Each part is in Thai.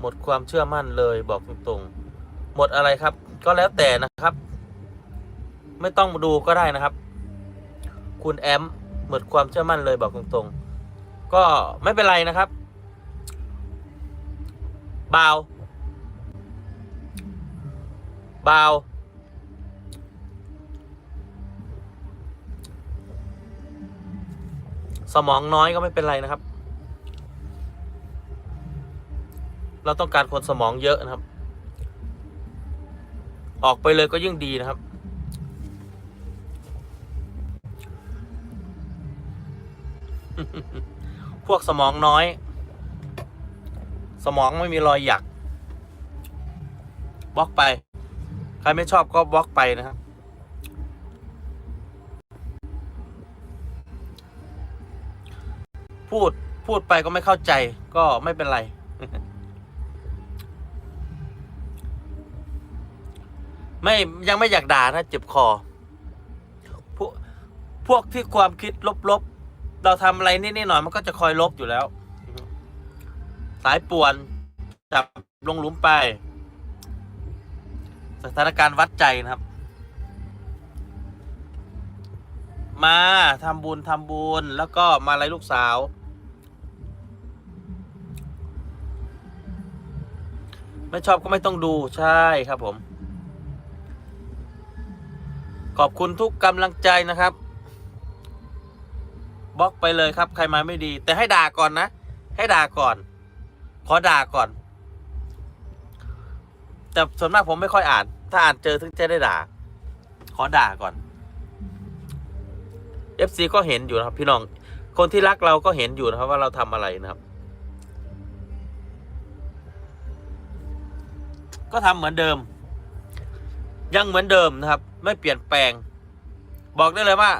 หมดความเชื่อมั่นเลยบอกตรงๆหมดอะไรครับ ก็แล้วแต่นะครับ ไม่ต้องดูก็ได้นะครับ คุณแอมหมดความเชื่อมั่นเลยบอกตรงๆ ก็ไม่เป็นไรนะครับบาวบาวสมองน้อยก็ไม่เป็นไรนะครับ เราต้องการคนสมองเยอะนะครับ ออกไปเลยก็ยิ่งดีนะครับ พวกสมองน้อย สมองไม่มีรอยหยักบล็อกไป ใครไม่ชอบก็บล็อกไปนะครับพูดพูดไปก็ไม่เข้าใจก็ไม่เป็นไร ไม่ยังไม่อยากด่านะเจ็บคอ พวกพวกที่ความคิดลบๆ เราทำอะไรนิดๆหน่อยมันก็จะคอยลบอยู่แล้ว สายป่วน จับลงหลุมไป สถานการณ์วัดใจนะครับ มาทำบุญทำบุญแล้วก็มาอะไรลูกสาวไม่ชอบก็ไม่ต้องดูใช่ครับผม ขอบคุณทุกกำลังใจนะครับบล็อกไปเลยครับ ใครมาไม่ดี แต่ให้ด่าก่อนนะ ให้ด่าก่อน ขอด่าก่อน แต่ส่วนมากผมไม่ค่อยอ่าน ถ้าอ่านเจอถึงจะได้ด่า ขอด่าก่อน FC ก็เห็นอยู่นะครับ พี่น้อง คนที่รักเราก็เห็นอยู่นะครับ ว่าเราทำอะไรนะครับ ก็ทำเหมือนเดิม ยังเหมือนเดิมนะครับ ไม่เปลี่ยนแปลง บอกได้เลยว่า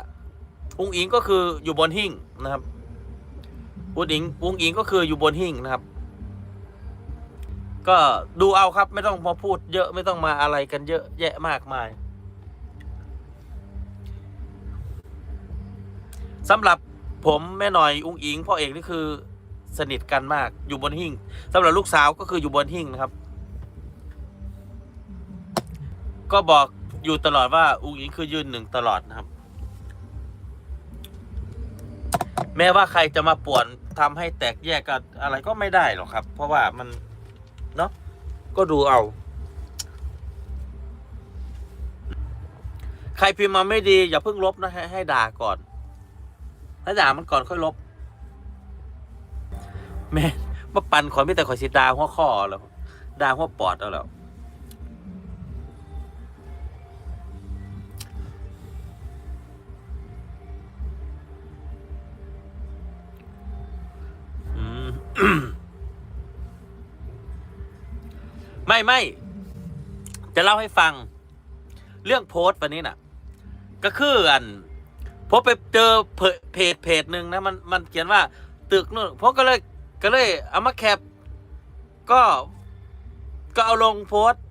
อุ้งอิงก็คืออยู่บนหิ้งนะครับอุ้งอิงอุ้งอิงก็คืออยู่บนหิ้งนะครับ ก็ดูเอาครับ ไม่ต้องมาพูดเยอะไม่ต้องมาอะไรกันเยอะแยะมากมายสำหรับผมแม่หน่อยอุ้งอิงพ่อเอกนี่คือสนิทกันมากอยู่บนหิ้งสำหรับลูกสาวก็คืออยู่บนหิ้งนะครับ ก็บอกอยู่ตลอดว่าอุ้งอิงคือยืนหนึ่งตลอดนะครับ แม้ว่าใครจะมาป่วนทำให้แตกแยกกันอะไรก็ไม่ได้หรอกครับ เพราะว่ามันเนาะก็ดูเอา ใครพิมพ์มาไม่ดี อย่าเพิ่งลบนะให้ให้ด่าก่อนให้ด่ามันก่อนค่อยลบ แม่มาปั่นขอไม่แต่ขอสิดาหัวข้อแล้วดาหัวปอดเอาแล้ว ไม่ไม่จะเล่าให้ฟัง เรื่องโพสต์วันนี้น่ะ ก็คืออันผมไปเจอเพจเพจเพจหนึ่งนะมันมันเขียนว่า ตึกนู่นผมก็เลยก็เลยเอามาแคป ก็ก็เอาลงโพสต์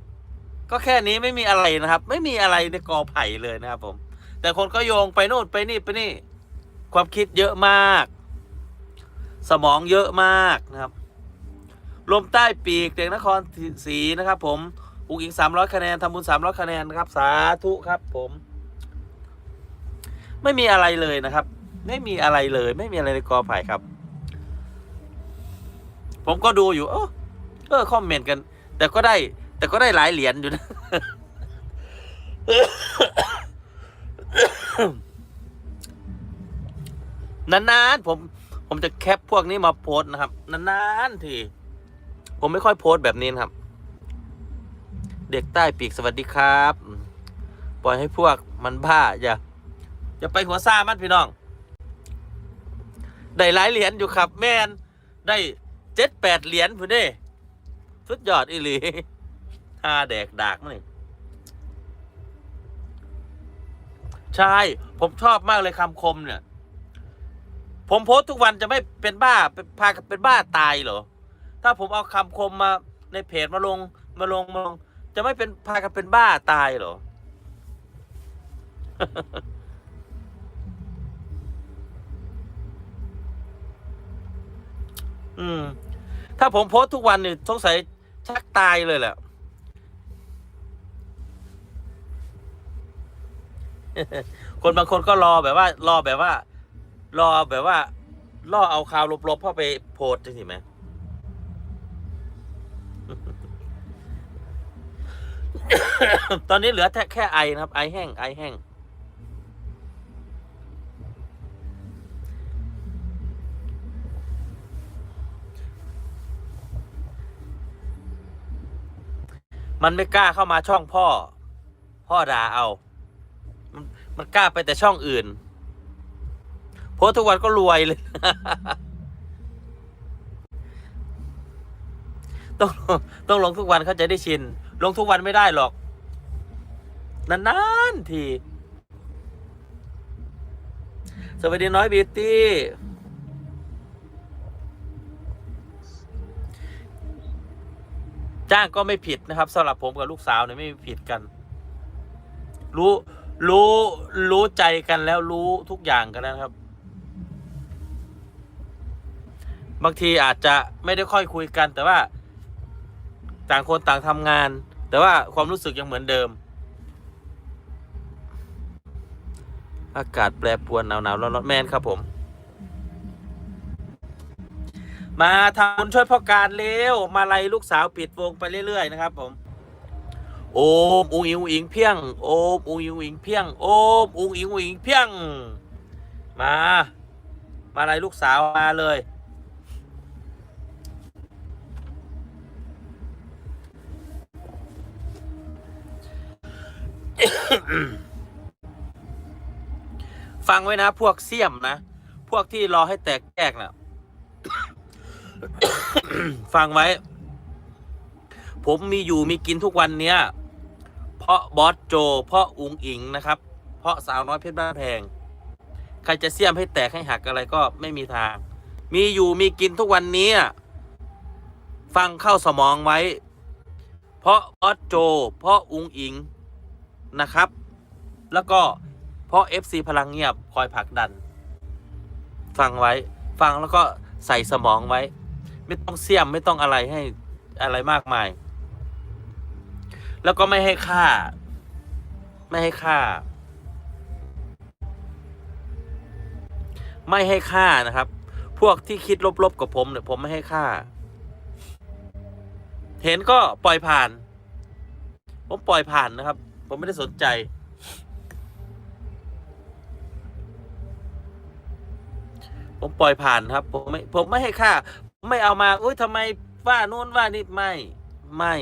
ก็แค่นี้ไม่มีอะไรนะครับ ไม่มีอะไรในกอไผ่เลยนะครับผม แต่คนก็โยงไปโน่นไปนี่ไปนี่ ความคิดเยอะมาก สมองเยอะมากนะครับลมใต้ปีกเด็กนครศรีนะครับ ผมอุกอิงสามร้อยคะแนนทำบุญสามร้อยคะแนนนะครับ สาธุครับ ผม ไม่มีอะไรเลยนะครับ ไม่มีอะไรเลย ไม่มีอะไรในกอไผ่ครับ ผมก็ดูอยู่เออเออคอมเมนต์กัน แต่ก็ได้ แต่ก็ได้หลายเหรียญอยู่นะนานๆผม ผมจะแคปพวกนี้มาโพสนะครับ นานๆทีผมไม่ค่อยโพสแบบนี้นะครับ เด็กใต้ปีกสวัสดีครับ ปล่อยให้พวกมันบ้าอย่าอย่าไปหัวซ่ามันพี่น้อง ได้หลายเหรียญอยู่ครับ แมนได้เจ็ดแปดเหรียญพุ่นเด้สุดยอดอีหลีฮาแดกดากมันนี่ใช่ ผมชอบมากเลยคำคมเนี่ย ผมโพสต์ทุกวันจะไม่เป็นบ้าเป็นพาเป็นบ้าตายเหรอ ถ้าผมเอาคำคมมาในเพจมาลงมาลงมาลง จะไม่เป็นพากันเป็นบ้าตายเหรอ อืม ถ้าผมโพสต์ทุกวันนี่สงสัยชักตายเลยแหละคนบางคนก็รอแบบว่า รอแบบว่า รอแบบว่าล่อเอาข่าวลบๆเข้าไปโพสต์จริงไหมตอนนี้เหลือแค่แค่ไอนะครับ ไอแห้งไอแห้งมันไม่กล้าเข้ามาช่องพ่อ พ่อด่าเอา มันกล้าไปแต่ช่องอื่น สต์ทุกวันก็รวยเลย ต้องต้องลงทุกวันเขาจะได้ชิน ลงทุกวันไม่ได้หรอก นานๆที สวัสดีน้อยบิวตี้จ้างก็ไม่ผิดนะครับสำหรับผมกับลูกสาวเนี่ยไม่ผิดกัน รู้รู้รู้ใจกันแล้วรู้ทุกอย่างกันแล้วครับ บางทีอาจจะไม่ได้ค่อยคุยกัน แต่ว่าต่างคนต่างทำงาน แต่ว่าความรู้สึกยังเหมือนเดิม อากาศแปรปรวนหนาวหนาวร้อนร้อนแมนครับผม มาทำบุญช่วยพ่อการเร็วมาไล่ลูกสาวปิดวงไปเรื่อยๆนะครับผมโอมอุงอิงอุงอิงเพียงโอมอุงอิงอุงอิงเพียงโอมอุงอิงอุงอิงเพียงมา มาไล่ลูกสาวมาเลย ฟังไว้นะพวกเสี่ยมนะ พวกที่รอให้แตกแยกนะฟังไว้ ผมมีอยู่มีกินทุกวันเนี้ย เพราะบอสโจ เพราะอุงอิงนะครับ เพราะสาวน้อยเพชรบ้านแพง ใครจะเสี่ยมให้แตกให้หักอะไรก็ไม่มีทาง มีอยู่มีกินทุกวันนี้ฟังเข้าสมองไว้ เพราะบอสโจ เพราะอุงอิง นะครับ แล้วก็เพราะ FC พลังเงียบคอยผลักดัน ฟังไว้ฟังแล้วก็ใส่สมองไว้ ไม่ต้องเสี่ยมไม่ต้องอะไรให้อะไรมากมาย แล้วก็ไม่ให้ค่า ไม่ให้ค่า ไม่ให้ค่านะครับ พวกที่คิดลบๆกับผมเนี่ยผมไม่ให้ค่า เห็นก็ปล่อยผ่าน ผมปล่อยผ่านนะครับ ผมไม่ได้สนใจ ผมปล่อยผ่านครับ ผมไม่ ผมไม่ให้ค่า ไม่เอามาอุ้ยทำไมว่านู่นว่านี่ไม่ ไม่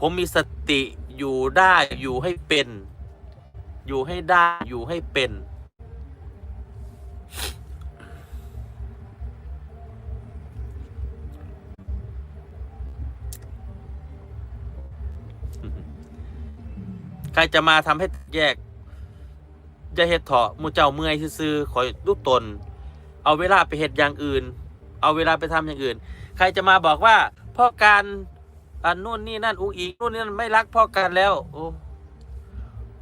ผมมีสติอยู่ได้อยู่ให้เป็น อยู่ให้ได้อยู่ให้เป็น จะมาทำให้แยกจะเฮ็ดเถาะมูเจ้าเมื่อยซื่อๆขอยลูกตน เอาเวลาไปเฮ็ดอย่างอื่น เอาเวลาไปทำอย่างอื่น ใครจะมาบอกว่าพ่อการอันนู่นนี่นั่นอุ้งอิงนู่นนี่นั่นไม่รักพ่อการแล้ว โอ้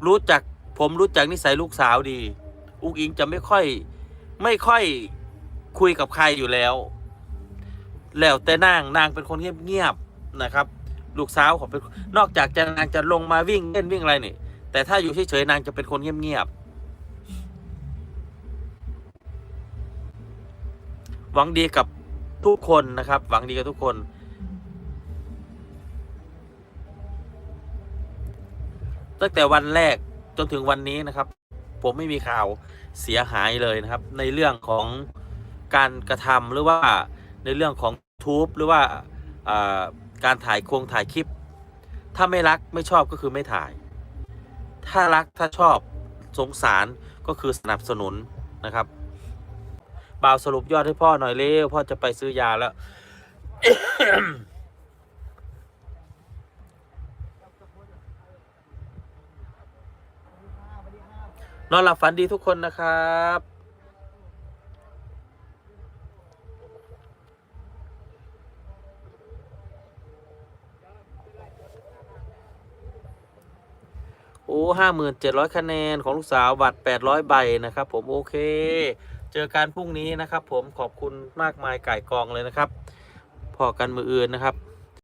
รู้จักผมรู้จักนิสัยลูกสาวดี อุ้งอิงจะไม่ค่อย ไม่ค่อยคุยกับใครอยู่แล้ว แล้วแต่นางนางเป็นคนเงียบๆนะครับ ลูกสาวของเป็นนอกจากจะนางจะลงมาวิ่งเล่นวิ่งอะไรนี่ แต่ถ้าอยู่เฉยๆนางจะเป็นคนเงียบๆหวังดีกับทุกคนนะครับ หวังดีกับทุกคน ตั้งแต่วันแรกจนถึงวันนี้นะครับ ผมไม่มีข่าวเสียหายเลยนะครับ ในเรื่องของการกระทำหรือว่าในเรื่องของทูบหรือว่าอ่า การถ่ายโครงถ่ายคลิป ถ้าไม่รักไม่ชอบก็คือไม่ถ่าย ถ้ารักถ้าชอบสงสารก็คือสนับสนุนนะครับบ่าวสรุปยอดให้พ่อหน่อยเร็วพ่อจะไปซื้อยาแล้วนอนหลับฝันดีทุกคนนะครับ อ้ห้าหมื่นเจ็ดร้อยคะแนนของลูกสาวบัตรแปดร้อยใบนะครับ ผมโอเค เจอกันพรุ่งนี้นะครับ ผมขอบคุณมากมายไก่กองเลยนะครับพพอกันมืออื่นนะครับ